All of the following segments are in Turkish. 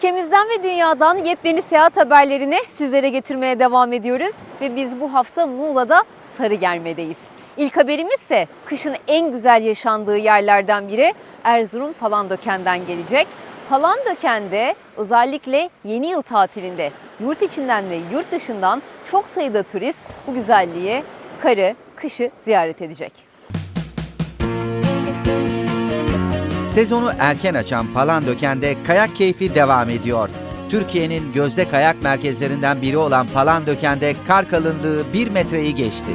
Ülkemizden ve dünyadan yepyeni seyahat haberlerini sizlere getirmeye devam ediyoruz. Ve biz bu hafta Muğla'da Sarıgerme'deyiz. İlk haberimiz ise kışın en güzel yaşandığı yerlerden biri Erzurum Palandöken'den gelecek. Palandöken'de özellikle yeni yıl tatilinde yurt içinden ve yurt dışından çok sayıda turist bu güzelliği, karı, kışı ziyaret edecek. Sezonu erken açan Palandöken'de kayak keyfi devam ediyor. Türkiye'nin gözde kayak merkezlerinden biri olan Palandöken'de kar kalınlığı 1 metreyi geçti.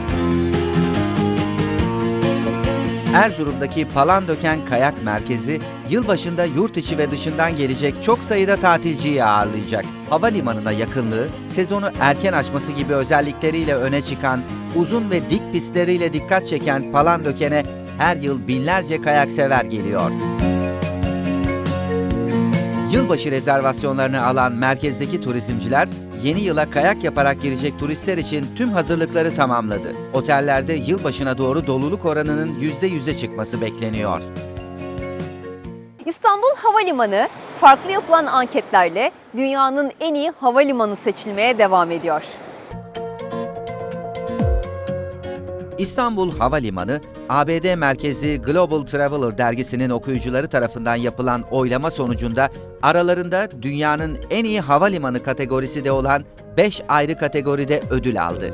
Erzurum'daki Palandöken Kayak Merkezi, yılbaşında yurt içi ve dışından gelecek çok sayıda tatilciyi ağırlayacak. Havalimanına yakınlığı, sezonu erken açması gibi özellikleriyle öne çıkan, uzun ve dik pistleriyle dikkat çeken Palandöken'e her yıl binlerce kayak sever geliyor. Yılbaşı rezervasyonlarını alan merkezdeki turizmciler, yeni yıla kayak yaparak girecek turistler için tüm hazırlıkları tamamladı. Otellerde yılbaşına doğru doluluk oranının %100'e çıkması bekleniyor. İstanbul Havalimanı farklı yapılan anketlerle dünyanın en iyi havalimanı seçilmeye devam ediyor. İstanbul Havalimanı, ABD merkezi Global Traveler dergisinin okuyucuları tarafından yapılan oylama sonucunda aralarında dünyanın en iyi havalimanı kategorisi de olan 5 ayrı kategoride ödül aldı.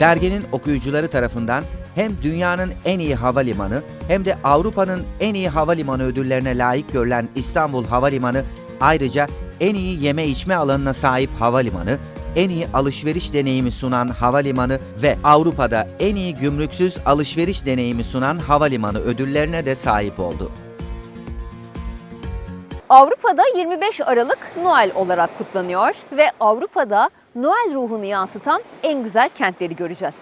Derginin okuyucuları tarafından hem dünyanın en iyi havalimanı hem de Avrupa'nın en iyi havalimanı ödüllerine layık görülen İstanbul Havalimanı ayrıca en iyi yeme içme alanına sahip havalimanı, en iyi alışveriş deneyimi sunan havalimanı ve Avrupa'da en iyi gümrüksüz alışveriş deneyimi sunan havalimanı ödüllerine de sahip oldu. Avrupa'da 25 Aralık Noel olarak kutlanıyor ve Avrupa'da Noel ruhunu yansıtan en güzel kentleri göreceğiz.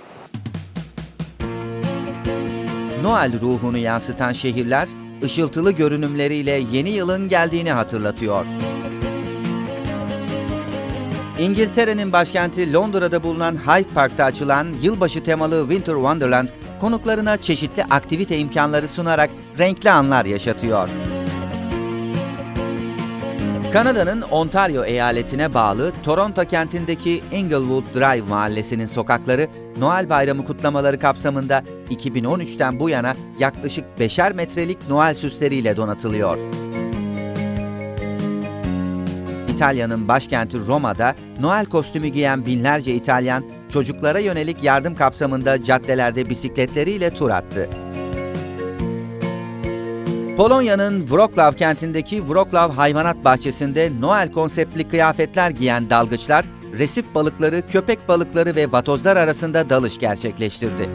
Noel ruhunu yansıtan şehirler, ışıltılı görünümleriyle yeni yılın geldiğini hatırlatıyor. İngiltere'nin başkenti Londra'da bulunan Hyde Park'ta açılan yılbaşı temalı Winter Wonderland, konuklarına çeşitli aktivite imkanları sunarak renkli anlar yaşatıyor. Kanada'nın Ontario eyaletine bağlı Toronto kentindeki Inglewood Drive mahallesinin sokakları Noel Bayramı kutlamaları kapsamında 2013'ten bu yana yaklaşık 5'er metrelik Noel süsleriyle donatılıyor. İtalya'nın başkenti Roma'da Noel kostümü giyen binlerce İtalyan çocuklara yönelik yardım kapsamında caddelerde bisikletleriyle tur attı. Polonya'nın Wrocław kentindeki Wrocław Hayvanat Bahçesi'nde Noel konseptli kıyafetler giyen dalgıçlar, resif balıkları, köpek balıkları ve vatozlar arasında dalış gerçekleştirdi.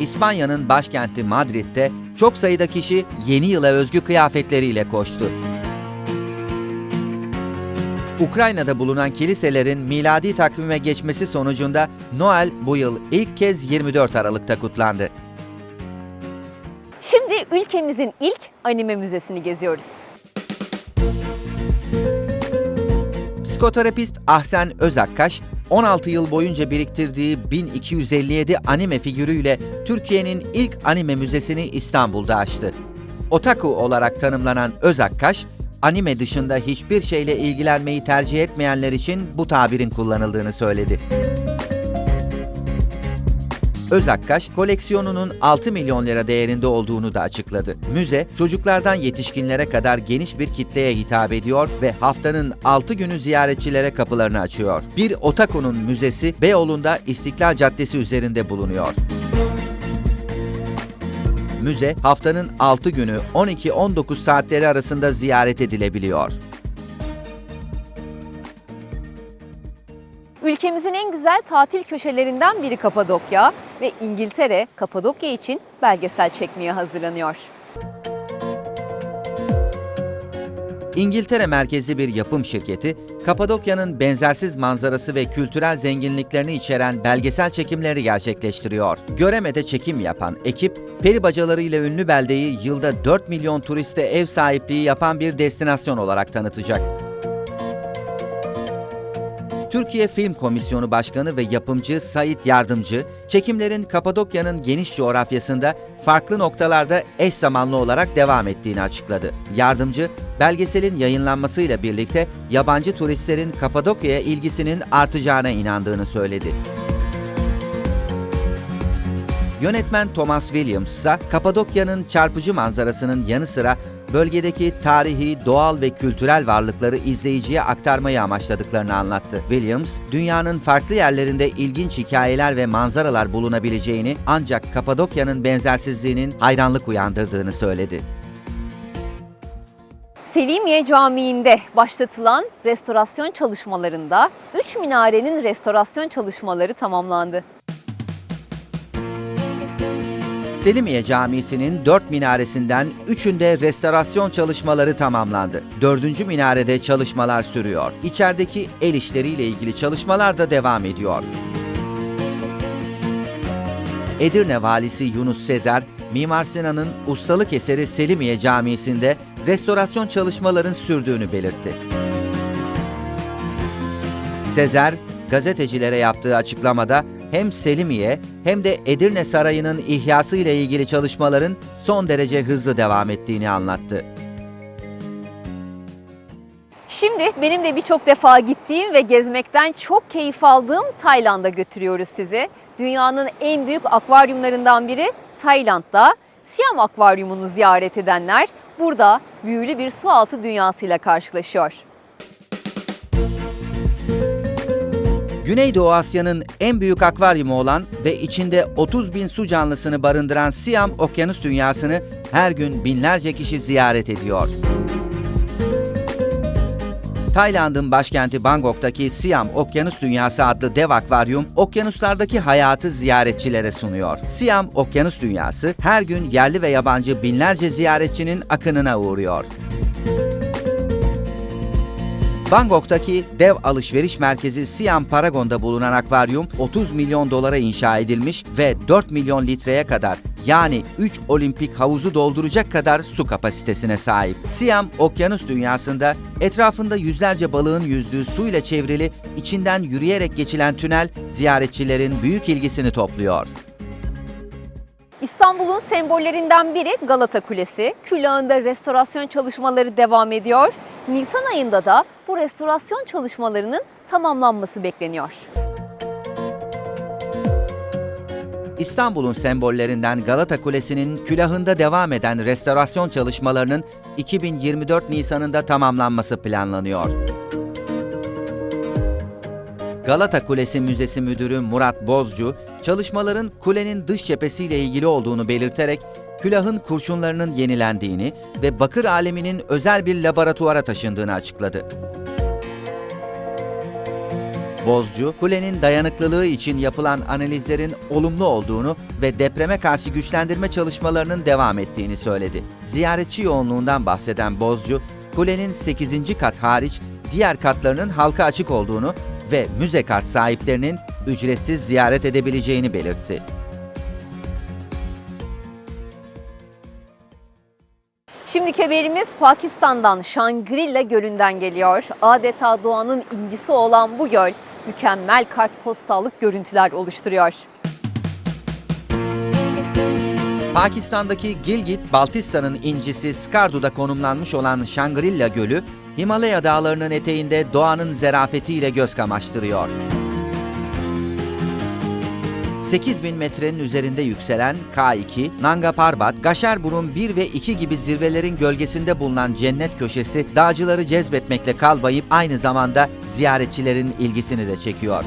İspanya'nın başkenti Madrid'de çok sayıda kişi yeni yıla özgü kıyafetleriyle koştu. Ukrayna'da bulunan kiliselerin miladi takvime geçmesi sonucunda Noel bu yıl ilk kez 24 Aralık'ta kutlandı. Şimdi ülkemizin ilk anime müzesini geziyoruz. Psikoterapist Ahsen Özakkaş, 16 yıl boyunca biriktirdiği 1257 anime figürüyle Türkiye'nin ilk anime müzesini İstanbul'da açtı. Otaku olarak tanımlanan Özakkaş, anime dışında hiçbir şeyle ilgilenmeyi tercih etmeyenler için bu tabirin kullanıldığını söyledi. Özakkaş, koleksiyonunun 6 milyon lira değerinde olduğunu da açıkladı. Müze, çocuklardan yetişkinlere kadar geniş bir kitleye hitap ediyor ve haftanın 6 günü ziyaretçilere kapılarını açıyor. Bir otakunun müzesi Beyoğlu'nda İstiklal Caddesi üzerinde bulunuyor. Müze haftanın 6 günü 12-19 saatleri arasında ziyaret edilebiliyor. Ülkemizin en güzel tatil köşelerinden biri Kapadokya ve İngiltere Kapadokya için belgesel çekmeye hazırlanıyor. İngiltere merkezli bir yapım şirketi, Kapadokya'nın benzersiz manzarası ve kültürel zenginliklerini içeren belgesel çekimleri gerçekleştiriyor. Göreme'de çekim yapan ekip, peri bacalarıyla ünlü beldeyi yılda 4 milyon turiste ev sahipliği yapan bir destinasyon olarak tanıtacak. Türkiye Film Komisyonu Başkanı ve yapımcı Sait Yardımcı, çekimlerin Kapadokya'nın geniş coğrafyasında farklı noktalarda eş zamanlı olarak devam ettiğini açıkladı. Yardımcı, belgeselin yayınlanmasıyla birlikte yabancı turistlerin Kapadokya'ya ilgisinin artacağına inandığını söyledi. Yönetmen Thomas Williams ise Kapadokya'nın çarpıcı manzarasının yanı sıra bölgedeki tarihi, doğal ve kültürel varlıkları izleyiciye aktarmayı amaçladıklarını anlattı. Williams, dünyanın farklı yerlerinde ilginç hikayeler ve manzaralar bulunabileceğini ancak Kapadokya'nın benzersizliğinin hayranlık uyandırdığını söyledi. Selimiye Camii'nde başlatılan restorasyon çalışmalarında 3 minarenin restorasyon çalışmaları tamamlandı. Selimiye Camisi'nin dört minaresinden üçünde restorasyon çalışmaları tamamlandı. Dördüncü minarede çalışmalar sürüyor. İçerideki el işleriyle ilgili çalışmalar da devam ediyor. Edirne Valisi Yunus Sezer, Mimar Sinan'ın ustalık eseri Selimiye Camisi'nde restorasyon çalışmaların sürdüğünü belirtti. Sezer, gazetecilere yaptığı açıklamada hem Selimiye hem de Edirne Sarayı'nın ihyası ile ilgili çalışmaların son derece hızlı devam ettiğini anlattı. Şimdi benim de birçok defa gittiğim ve gezmekten çok keyif aldığım Tayland'a götürüyoruz sizi. Dünyanın en büyük akvaryumlarından biri Tayland'da. Siam Akvaryumunu ziyaret edenler burada büyülü bir sualtı dünyasıyla karşılaşıyor. Güneydoğu Asya'nın en büyük akvaryumu olan ve içinde 30 bin su canlısını barındıran Siam Okyanus Dünyası'nı her gün binlerce kişi ziyaret ediyor. Tayland'ın başkenti Bangkok'taki Siam Okyanus Dünyası adlı dev akvaryum, okyanuslardaki hayatı ziyaretçilere sunuyor. Siam Okyanus Dünyası her gün yerli ve yabancı binlerce ziyaretçinin akınına uğruyor. Bangkok'taki dev alışveriş merkezi Siam Paragon'da bulunan akvaryum 30 milyon dolara inşa edilmiş ve 4 milyon litreye kadar yani 3 olimpik havuzu dolduracak kadar su kapasitesine sahip. Siam Okyanus Dünyası'nda etrafında yüzlerce balığın yüzdüğü suyla çevrili içinden yürüyerek geçilen tünel ziyaretçilerin büyük ilgisini topluyor. İstanbul'un sembollerinden biri Galata Kulesi. Külahında restorasyon çalışmaları devam ediyor. Nisan ayında da bu restorasyon çalışmalarının tamamlanması bekleniyor. İstanbul'un sembollerinden Galata Kulesi'nin külahında devam eden restorasyon çalışmalarının 2024 Nisan'ında tamamlanması planlanıyor. Galata Kulesi Müzesi Müdürü Murat Bozcu, çalışmaların kulenin dış cephesiyle ilgili olduğunu belirterek külahın kurşunlarının yenilendiğini ve bakır aleminin özel bir laboratuvara taşındığını açıkladı. Bozcu, kulenin dayanıklılığı için yapılan analizlerin olumlu olduğunu ve depreme karşı güçlendirme çalışmalarının devam ettiğini söyledi. Ziyaretçi yoğunluğundan bahseden Bozcu, kulenin 8. kat hariç diğer katlarının halka açık olduğunu ve müze kart sahiplerinin ücretsiz ziyaret edebileceğini belirtti. Şimdiki haberimiz Pakistan'dan Shangri-La Gölü'nden geliyor. Adeta doğanın incisi olan bu göl mükemmel kartpostallık görüntüler oluşturuyor. Pakistan'daki Gilgit-Baltistan'ın incisi Skardu'da konumlanmış olan Shangri-La Gölü, Himalaya dağlarının eteğinde doğanın zerafetiyle göz kamaştırıyor. 8000 metrenin üzerinde yükselen K2, Nanga Parbat, Gaşarburun 1 ve 2 gibi zirvelerin gölgesinde bulunan cennet köşesi dağcıları cezbetmekle kalmayıp aynı zamanda ziyaretçilerin ilgisini de çekiyor.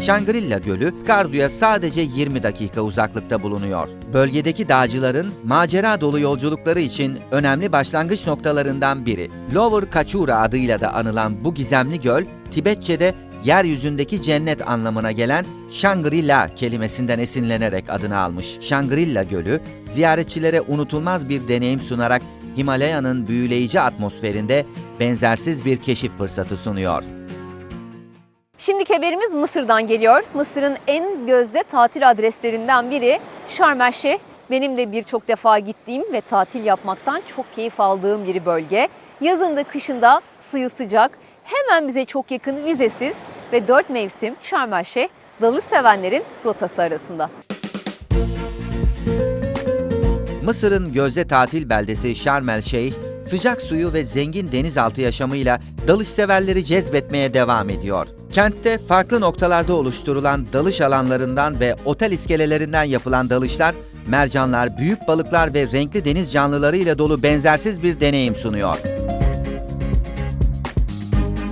Shangri-La Gölü, Skardu'ya sadece 20 dakika uzaklıkta bulunuyor. Bölgedeki dağcıların macera dolu yolculukları için önemli başlangıç noktalarından biri. Lower Kachura adıyla da anılan bu gizemli göl, Tibetçe'de yeryüzündeki cennet anlamına gelen Shangri-La kelimesinden esinlenerek adını almış. Shangri-La Gölü, ziyaretçilere unutulmaz bir deneyim sunarak Himalaya'nın büyüleyici atmosferinde benzersiz bir keşif fırsatı sunuyor. Şimdiki haberimiz Mısır'dan geliyor. Mısır'ın en gözde tatil adreslerinden biri Şarm. Benim de birçok defa gittiğim ve tatil yapmaktan çok keyif aldığım bir bölge. Yazında kışında suyu sıcak, hemen bize çok yakın vizesiz ve 4 mevsim Şarm dalış sevenlerin rotası arasında. Mısır'ın gözde tatil beldesi Şarm El Şeyh, sıcak suyu ve zengin denizaltı yaşamıyla dalış severleri cezbetmeye devam ediyor. Kentte farklı noktalarda oluşturulan dalış alanlarından ve otel iskelelerinden yapılan dalışlar, mercanlar, büyük balıklar ve renkli deniz canlıları ile dolu benzersiz bir deneyim sunuyor.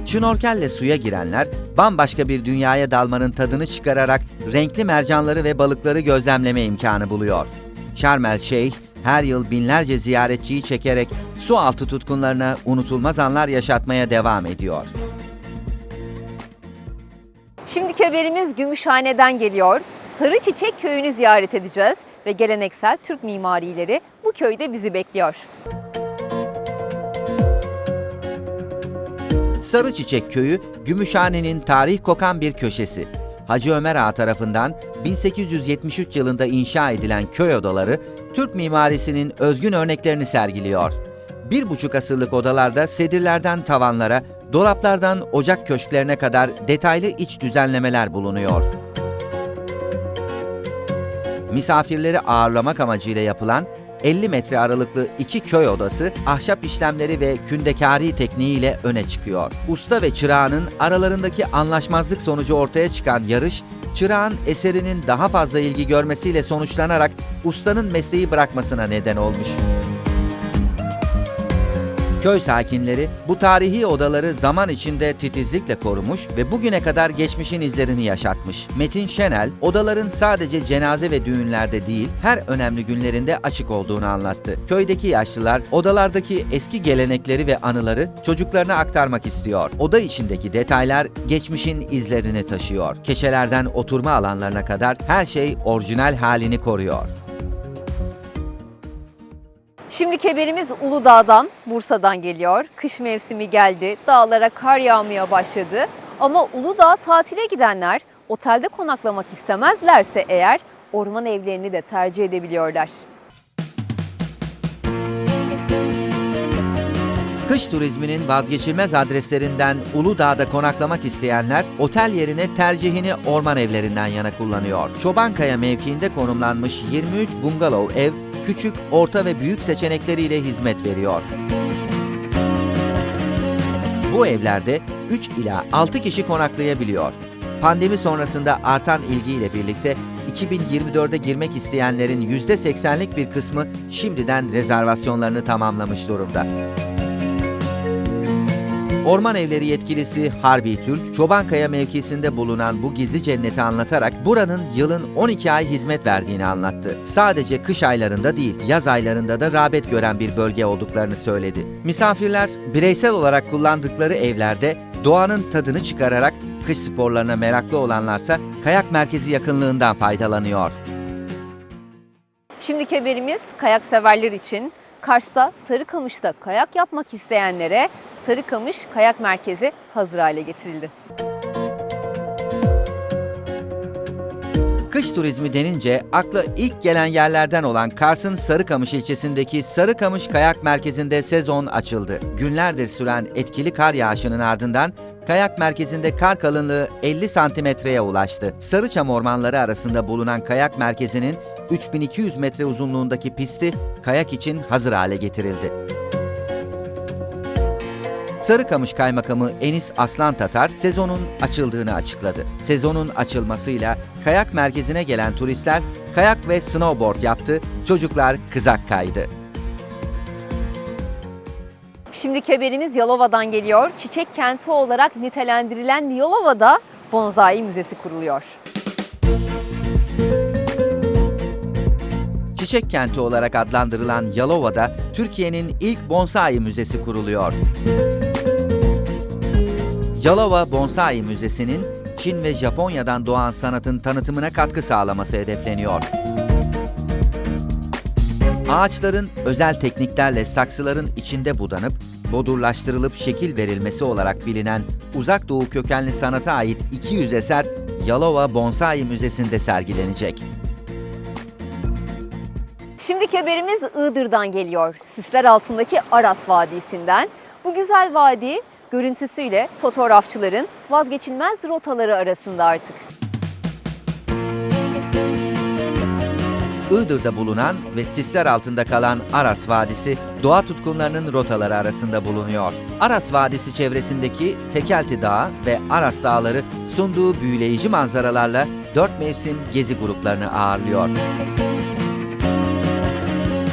Şnorkelle suya girenler bambaşka bir dünyaya dalmanın tadını çıkararak renkli mercanları ve balıkları gözlemleme imkanı buluyor. Şarm Şeyh her yıl binlerce ziyaretçiyi çekerek su altı tutkunlarına unutulmaz anlar yaşatmaya devam ediyor. Şimdiki haberimiz Gümüşhane'den geliyor. Sarı Çiçek Köyü'nü ziyaret edeceğiz ve geleneksel Türk mimarileri bu köyde bizi bekliyor. Sarı Çiçek Köyü, Gümüşhane'nin tarih kokan bir köşesi. Hacı Ömer Ağa tarafından 1873 yılında inşa edilen köy odaları, Türk mimarisinin özgün örneklerini sergiliyor. Bir buçuk asırlık odalarda sedirlerden tavanlara, dolaplardan ocak köşklerine kadar detaylı iç düzenlemeler bulunuyor. Misafirleri ağırlamak amacıyla yapılan 50 metre aralıklı iki köy odası ahşap işlemleri ve kündekari tekniğiyle öne çıkıyor. Usta ve çırağının aralarındaki anlaşmazlık sonucu ortaya çıkan yarış, çırağın eserinin daha fazla ilgi görmesiyle sonuçlanarak ustanın mesleği bırakmasına neden olmuş. Köy sakinleri bu tarihi odaları zaman içinde titizlikle korumuş ve bugüne kadar geçmişin izlerini yaşatmış. Metin Şenel, odaların sadece cenaze ve düğünlerde değil, her önemli günlerinde açık olduğunu anlattı. Köydeki yaşlılar odalardaki eski gelenekleri ve anıları çocuklarına aktarmak istiyor. Oda içindeki detaylar geçmişin izlerini taşıyor. Keşelerden oturma alanlarına kadar her şey orijinal halini koruyor. Şimdiki haberimiz Uludağ'dan, Bursa'dan geliyor. Kış mevsimi geldi, dağlara kar yağmaya başladı. Ama Uludağ tatile gidenler otelde konaklamak istemezlerse eğer orman evlerini de tercih edebiliyorlar. Kış turizminin vazgeçilmez adreslerinden Uludağ'da konaklamak isteyenler otel yerine tercihini orman evlerinden yana kullanıyor. Çobankaya mevkiinde konumlanmış 23 bungalov ev küçük, orta ve büyük seçenekleriyle hizmet veriyor. Bu evlerde 3 ila 6 kişi konaklayabiliyor. Pandemi sonrasında artan ilgiyle birlikte 2024'e girmek isteyenlerin %80'lik bir kısmı şimdiden rezervasyonlarını tamamlamış durumda. Orman Evleri yetkilisi Harbi Türk, Çobankaya mevkisinde bulunan bu gizli cenneti anlatarak buranın yılın 12 ay hizmet verdiğini anlattı. Sadece kış aylarında değil, yaz aylarında da rağbet gören bir bölge olduklarını söyledi. Misafirler bireysel olarak kullandıkları evlerde doğanın tadını çıkararak kış sporlarına meraklı olanlarsa kayak merkezi yakınlığından faydalanıyor. Şimdiki haberimiz kayak severler için. Kars'ta Sarıkamış'ta kayak yapmak isteyenlere Sarıkamış Kayak Merkezi hazır hale getirildi. Kış turizmi denince akla ilk gelen yerlerden olan Kars'ın Sarıkamış ilçesindeki Sarıkamış Kayak Merkezi'nde sezon açıldı. Günlerdir süren etkili kar yağışının ardından kayak merkezinde kar kalınlığı 50 santimetreye ulaştı. Sarıçam ormanları arasında bulunan kayak merkezinin 3200 metre uzunluğundaki pisti kayak için hazır hale getirildi. Sarıkamış Kaymakamı Enis Aslan Tatar sezonun açıldığını açıkladı. Sezonun açılmasıyla kayak merkezine gelen turistler kayak ve snowboard yaptı, çocuklar kızak kaydı. Şimdiki haberimiz Yalova'dan geliyor. Çiçek kenti olarak nitelendirilen Yalova'da bonsai müzesi kuruluyor. Çiçek kenti olarak adlandırılan Yalova'da Türkiye'nin ilk bonsai müzesi kuruluyor. Yalova Bonsai Müzesi'nin Çin ve Japonya'dan doğan sanatın tanıtımına katkı sağlaması hedefleniyor. Ağaçların özel tekniklerle saksıların içinde budanıp bodurlaştırılıp şekil verilmesi olarak bilinen Uzak Doğu kökenli sanata ait 200 eser Yalova Bonsai Müzesi'nde sergilenecek. Şimdiki haberimiz Iğdır'dan geliyor. Sisler altındaki Aras Vadisi'nden. Bu güzel vadi görüntüsüyle fotoğrafçıların vazgeçilmez rotaları arasında artık. Iğdır'da bulunan ve sisler altında kalan Aras Vadisi, doğa tutkunlarının rotaları arasında bulunuyor. Aras Vadisi çevresindeki Tekelti Dağı ve Aras Dağları sunduğu büyüleyici manzaralarla dört mevsim gezi gruplarını ağırlıyor.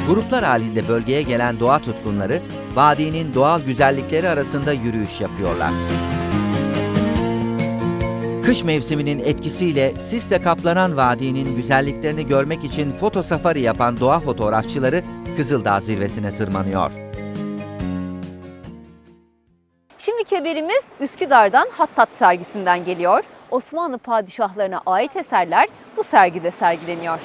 Gruplar halinde bölgeye gelen doğa tutkunları, vadinin doğal güzellikleri arasında yürüyüş yapıyorlar. Kış mevsiminin etkisiyle sisle kaplanan vadinin güzelliklerini görmek için foto safari yapan doğa fotoğrafçıları Kızıldağ zirvesine tırmanıyor. Şimdiki haberimiz Üsküdar'dan Hattat sergisinden geliyor. Osmanlı padişahlarına ait eserler bu sergide sergileniyor.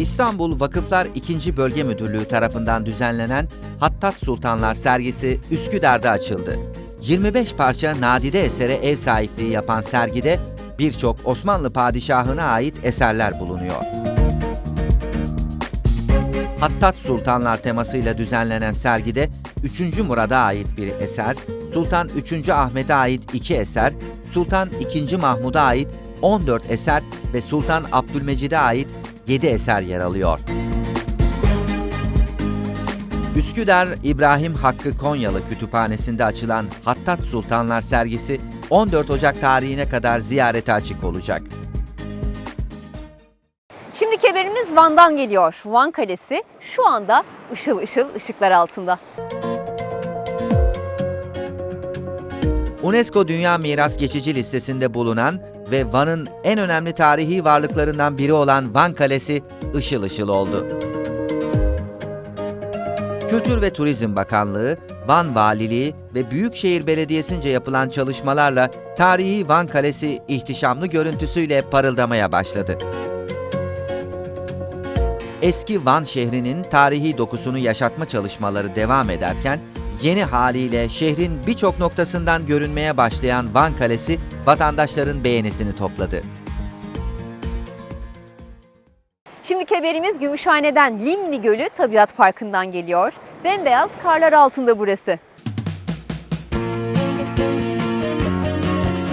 İstanbul Vakıflar 2. Bölge Müdürlüğü tarafından düzenlenen Hattat Sultanlar sergisi Üsküdar'da açıldı. 25 parça nadide esere ev sahipliği yapan sergide birçok Osmanlı padişahına ait eserler bulunuyor. Hattat Sultanlar temasıyla düzenlenen sergide 3. Murad'a ait bir eser, Sultan 3. Ahmet'e ait 2 eser, Sultan 2. Mahmud'a ait 14 eser ve Sultan Abdülmecid'e ait 7 eser yer alıyor. Üsküdar İbrahim Hakkı Konyalı Kütüphanesi'nde açılan Hattat Sultanlar sergisi 14 Ocak tarihine kadar ziyarete açık olacak. Şimdiki haberimiz Van'dan geliyor. Van Kalesi şu anda ışıl ışıl ışıklar altında. UNESCO Dünya Miras Geçici Listesi'nde bulunan ve Van'ın en önemli tarihi varlıklarından biri olan Van Kalesi ışıl ışıl oldu. Kültür ve Turizm Bakanlığı, Van Valiliği ve Büyükşehir Belediyesi'nce yapılan çalışmalarla tarihi Van Kalesi ihtişamlı görüntüsüyle parıldamaya başladı. Eski Van şehrinin tarihi dokusunu yaşatma çalışmaları devam ederken, yeni haliyle şehrin birçok noktasından görünmeye başlayan Van Kalesi vatandaşların beğenisini topladı. Şimdiki haberimiz Gümüşhane'den Limni Gölü Tabiat Parkı'ndan geliyor. Bembeyaz karlar altında burası.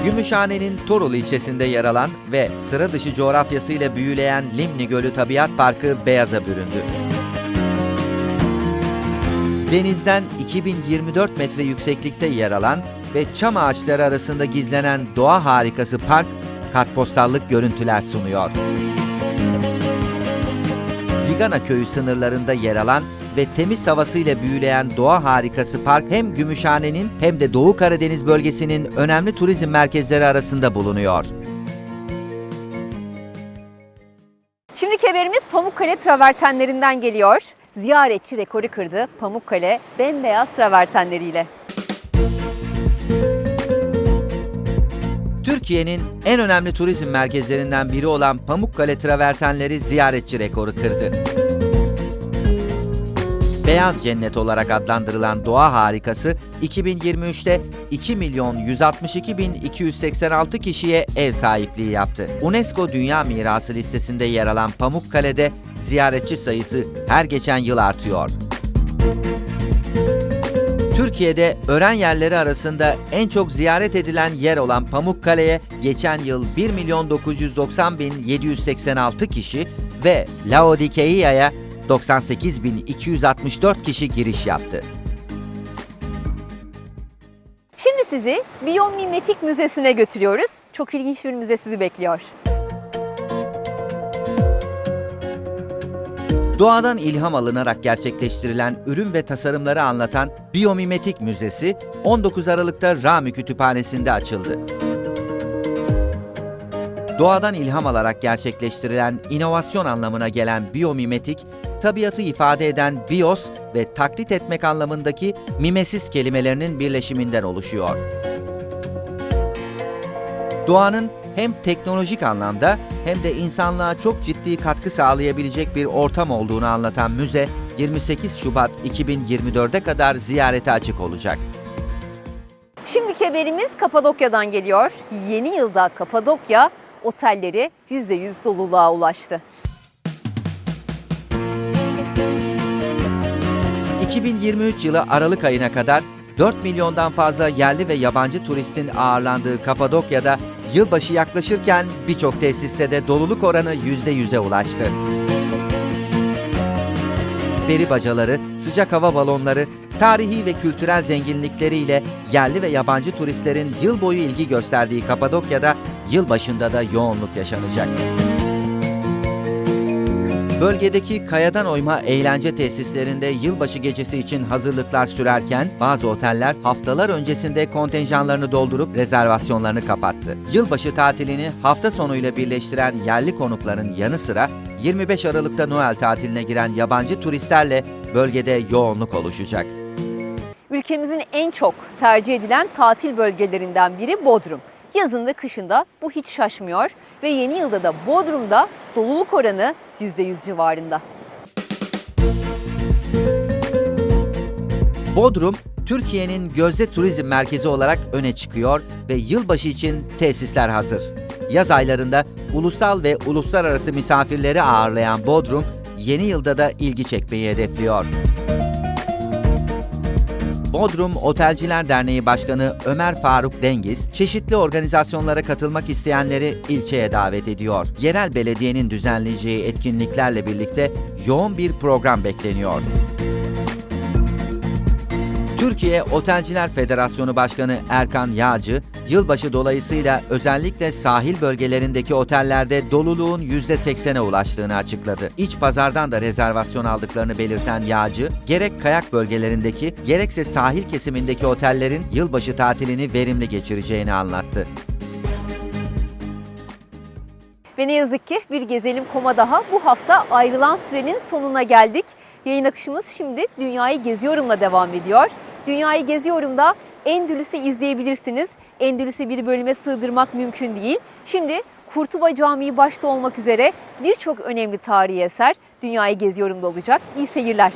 Gümüşhane'nin Torul ilçesinde yer alan ve sıra dışı coğrafyasıyla büyüleyen Limni Gölü Tabiat Parkı beyaza büründü. Denizden 2024 metre yükseklikte yer alan ve çam ağaçları arasında gizlenen doğa harikası park, kartpostallık görüntüler sunuyor. Zigana köyü sınırlarında yer alan ve temiz havasıyla büyüleyen doğa harikası park hem Gümüşhane'nin hem de Doğu Karadeniz bölgesinin önemli turizm merkezleri arasında bulunuyor. Şimdiki haberimiz Pamukkale travertenlerinden geliyor. Ziyaretçi rekoru kırdı Pamukkale bembeyaz travertenleriyle. Türkiye'nin en önemli turizm merkezlerinden biri olan Pamukkale travertenleri ziyaretçi rekoru kırdı. Beyaz Cennet olarak adlandırılan doğa harikası 2023'te 2 milyon 162 bin 286 kişiye ev sahipliği yaptı. UNESCO Dünya Mirası listesinde yer alan Pamukkale'de ziyaretçi sayısı her geçen yıl artıyor. Türkiye'de öğren yerleri arasında en çok ziyaret edilen yer olan Pamukkale'ye geçen yıl 1 milyon 990 bin 786 kişi ve Laodicea'ya 98 bin 264 kişi giriş yaptı. Şimdi sizi Biyomimetik Müzesi'ne götürüyoruz. Çok ilginç bir müze sizi bekliyor. Doğadan ilham alınarak gerçekleştirilen ürün ve tasarımları anlatan Biyomimetik Müzesi 19 Aralık'ta Rami Kütüphanesi'nde açıldı. Doğadan ilham alarak gerçekleştirilen inovasyon anlamına gelen biyomimetik, tabiatı ifade eden bios ve taklit etmek anlamındaki mimesis kelimelerinin birleşiminden oluşuyor. Doğanın hem teknolojik anlamda hem de insanlığa çok ciddi katkı sağlayabilecek bir ortam olduğunu anlatan müze 28 Şubat 2024'e kadar ziyarete açık olacak. Şimdiki haberimiz Kapadokya'dan geliyor. Yeni yılda Kapadokya otelleri %100 doluluğa ulaştı. 2023 yılı Aralık ayına kadar 4 milyondan fazla yerli ve yabancı turistin ağırlandığı Kapadokya'da yılbaşı yaklaşırken birçok tesiste de doluluk oranı %100'e ulaştı. Peri bacaları, sıcak hava balonları, tarihi ve kültürel zenginlikleriyle yerli ve yabancı turistlerin yıl boyu ilgi gösterdiği Kapadokya'da yılbaşında da yoğunluk yaşanacak. Bölgedeki kayadan oyma eğlence tesislerinde yılbaşı gecesi için hazırlıklar sürerken bazı oteller haftalar öncesinde kontenjanlarını doldurup rezervasyonlarını kapattı. Yılbaşı tatilini hafta sonuyla birleştiren yerli konukların yanı sıra 25 Aralık'ta Noel tatiline giren yabancı turistlerle bölgede yoğunluk oluşacak. Ülkemizin en çok tercih edilen tatil bölgelerinden biri Bodrum. Yazında kışında bu hiç şaşmıyor ve yeni yılda da Bodrum'da doluluk oranı %100 civarında. Bodrum, Türkiye'nin gözde turizm merkezi olarak öne çıkıyor ve yılbaşı için tesisler hazır. Yaz aylarında ulusal ve uluslararası misafirleri ağırlayan Bodrum, yeni yılda da ilgi çekmeyi hedefliyor. Bodrum Otelciler Derneği Başkanı Ömer Faruk Dengiz, çeşitli organizasyonlara katılmak isteyenleri ilçeye davet ediyor. Yerel belediyenin düzenleyeceği etkinliklerle birlikte yoğun bir program bekleniyor. Türkiye Otelciler Federasyonu Başkanı Erkan Yağcı, yılbaşı dolayısıyla özellikle sahil bölgelerindeki otellerde doluluğun %80'e ulaştığını açıkladı. İç pazardan da rezervasyon aldıklarını belirten Yağcı, gerek kayak bölgelerindeki gerekse sahil kesimindeki otellerin yılbaşı tatilini verimli geçireceğini anlattı. Ve ne yazık ki bir gezelim koma daha bu hafta ayrılan sürenin sonuna geldik. Yayın akışımız şimdi Dünyayı Geziyorum'la devam ediyor. Dünyayı Geziyorum'da Endülüs'ü izleyebilirsiniz. Endülüs'ü bir bölüme sığdırmak mümkün değil. Şimdi Kurtuba Camii başta olmak üzere birçok önemli tarihi eser Dünyayı Geziyorum'da olacak. İyi seyirler.